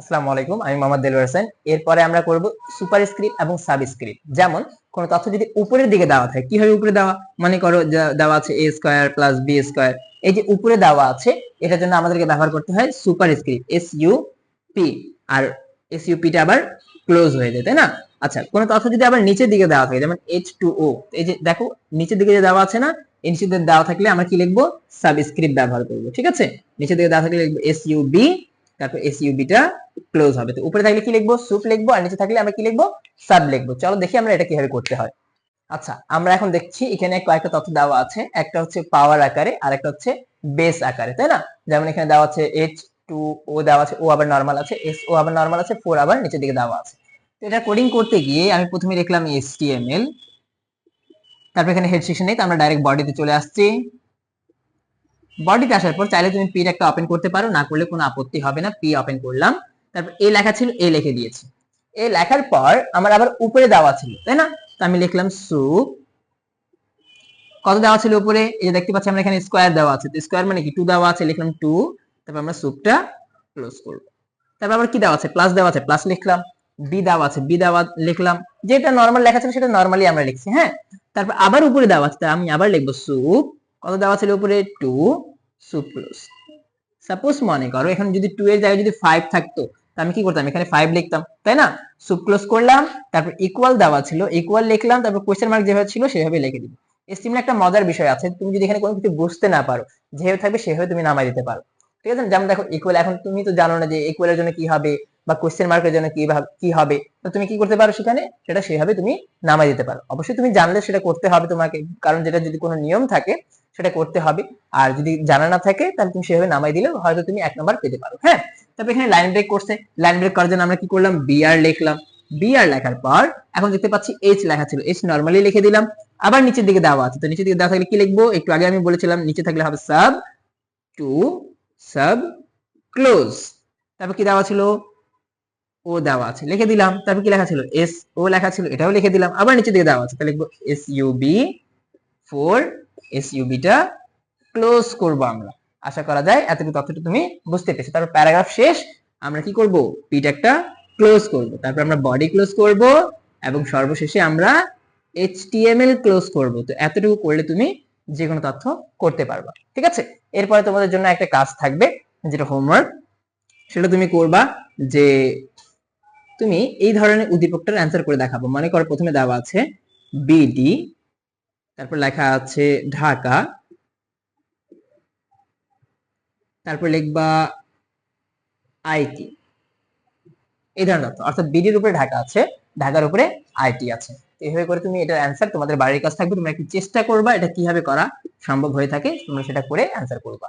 আসসালামু আলাইকুম, আমি মোহাম্মদ দেলওয়ার হোসেন। এরপরে আমরা করব সুপার স্ক্রিপ্ট এবং সাবস্ক্রিপ্ট। যেমন, কোন তথ্য যদি উপরের দিকে দেওয়া থাকে, কীভাবে উপরে দেওয়া, মনে করো দেওয়া আছে A square plus B square এই যে উপরে দেওয়া আছে, এটার জন্য আমাদেরকে ব্যবহার করতে হয় superscript S U P R S U পিটা আবার ক্লোজ হয়ে যায়, তাই না? আচ্ছা কোন তথ্য যদি আবার নিচের দিকে দেওয়া থাকে, যেমন এইচ টু ও এই যে দেখো, নিচের দিকে যে দেওয়া আছে না, এই দেওয়া থাকলে আমরা কি লিখব? সাবস্ক্রিপ্ট ব্যবহার করব, ঠিক আছে? নিচের দিকে দেওয়া থাকলে লিখব এস ইউ বি তারপর এস ইউ বিটা ক্লোজ হবে। তো উপরে থাকলে কি লিখব? সুপ লিখব, আর নিচে থাকলে আমরা কি লিখব? সাব লিখব। চলো দেখি আমরা এটা কীভাবে করতে হয়। আচ্ছা আমরা এখন দেখছি এখানে কয়েকটা তথ্য দেওয়া আছে। একটা হচ্ছে পাওয়ার আকারে, আর একটা হচ্ছে বেস আকারে, তাই না? যেমন এখানে দেওয়া আছে এইচ টু ও দেওয়া আছে ও আবার নর্মাল আছে। এস ও আবার নর্মাল আছে ফোর আবার নিচের দিকে দেওয়া আছে। তো এটা কোডিং করতে গিয়ে আমি প্রথমে লিখলাম এইচটিএমএল তারপর এখানে হেড সেকশন নেই, তো আমরা ডাইরেক্ট বডিতে চলে আসছি। বডিতে আসার পর চাইলে তুমি পির একটা ওপেন করতে পারো, না করলে কোনো আপত্তি হবে না পি ওপেন করলাম। তারপর এ লেখা ছিল এ লিখে দিয়েছি। এ লেখার পর আমার আবার উপরে দেওয়া ছিল, তাই না? তো আমি লিখলাম সুপ কত দেওয়া ছিল উপরে? এই যে দেখতে পাচ্ছি আমরা এখানে স্কোয়ার দেওয়া আছে, তো স্কোয়ার মানে কি? টু দেওয়া আছে, লিখলাম টু তারপর আমরা সুপটা ক্লোজ করব। তারপর আবার কি দেওয়া আছে? প্লাস দেওয়া আছে প্লাস লিখলাম। বি দেওয়া আছে বি দেওয়া লিখলাম। যেটা নর্মাল লেখা ছিল, সেটা নর্মালি আমরা লিখছি হ্যাঁ? তারপর আবার উপরে দেওয়া আছে আমি আবার লিখব সুপ কত দেওয়া ছিল উপরে? টু সুপ সাপোজ মনে করো, এখানে যদি টু এর জায়গায় যদি ফাইভ থাকতো, তা আমি কি করতাম? এখানে ফাইভ লিখতাম, তাই না? সুপ করলাম, তারপর ইকুয়াল দেওয়া ছিল ইকুয়াল লিখলাম, তারপর কোয়েশ্চেন মার্ক যেভাবে ছিল, সেভাবে লিখে দিবি এস্টিমের একটা মজার বিষয় আছে, তুমি যদি এখানে কোনো কিছু বুঝতে না পারো, যেভাবে থাকবে সেভাবে তুমি নামাই দিতে পারো। ঠিক আছে? যেমন দেখো ইকুয়াল এখন তুমি তো জানো না যে ইকুয়ালের জন্য কি হবে, বা কোয়েশ্চেন মার্কের জন্য কি কি হবে, তো তুমি কি করতে পারো সেখানে? সেটা সেভাবে তুমি নামাই দিতে পারো। অবশ্যই তুমি জানলে সেটা করতে হবে তোমাকে, কারণ যেটা যদি কোনো নিয়ম থাকে সেটা করতে হবে। আর যদি জানা না থাকে, তাহলে তুমি সেভাবে নামাই দিলে হয়তো তুমি এক নাম্বার পেতে পারো। হ্যাঁ? তারপর এখানে লাইন ব্রেক করছে। লাইন ব্রেক করার জন্য আমরা কি করলাম? বিআর লিখলাম। বিআর লেখার পর এখন দেখতে পাচ্ছি এইচ লেখা ছিল। এইচ নর্মালি লিখে দিলাম। আবার নিচের দিকে দেওয়া আছে। তো নিচের দিকে দেওয়া থাকলে কি লিখব? একটু আগে আমি বলেছিলাম, নিচে থাকলে হবে সাব টু সাব ক্লোজ তারপর কি দেওয়া ছিল? ও দেওয়া আছে। লিখে দিলাম। তারপর কি লেখা ছিল? এস ও লেখা ছিল। এটাও লিখে দিলাম। আবার নিচের দিকে দেওয়া আছে। তাহলে লিখব S U B four S U beta close করব আমরা। আশা করা যায় এতটুকু তথ্যটা তুমি বুঝতে পেরেছ। তারপর প্যারাগ্রাফ শেষ, আমরা কি করব? পিট একটা ক্লোজ করব। তারপর আমরা বডি ক্লোজ করব এবং সর্বশেষে আমরা এইচটিএমএল ক্লোজ করব। তো এতটুকু করলে তুমি যে কোনো তথ্য করতে পারবা। ঠিক আছে? এরপরে তোমাদের জন্য একটা কাজ থাকবে, যেটা হোমওয়ার্ক সেটা তুমি করবা যে তুমি এই ধরনের উদ্দীপকটার অ্যান্সার করে দেখাবো। মনে করো প্রথমে দেওয়া আছে বিডি তারপর লেখা আছে ঢাকা। তারপর লিখবা আইটি। এই ধরনের অর্থাৎ বিডির উপরে ঢাকা আছে, ঢাকার উপরে আইটি আছে। এইভাবে করে তুমি এটা অ্যান্সার তোমাদের বাড়ির কাজ থাকবে, তোমরা একটু চেষ্টা করবা, এটা কীভাবে করা সম্ভব হয়ে থাকে, তোমরা সেটা করে অ্যান্সার করবা।